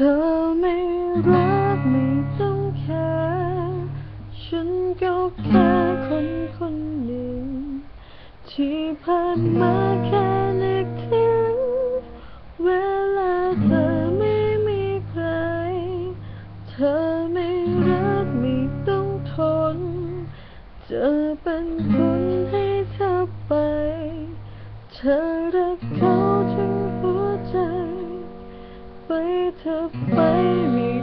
ธอไม่รักไม่ต้องแคร์ฉันก็แค่คนคนหนึ่ง ที่ผ่านมาแค่นึกถึง เวลาเธอไม่มีใคร เธอไม่รักไม่ต้องทน จะเป็นคนให้เธอไป เธอรักเขาจไป เธอไปไม่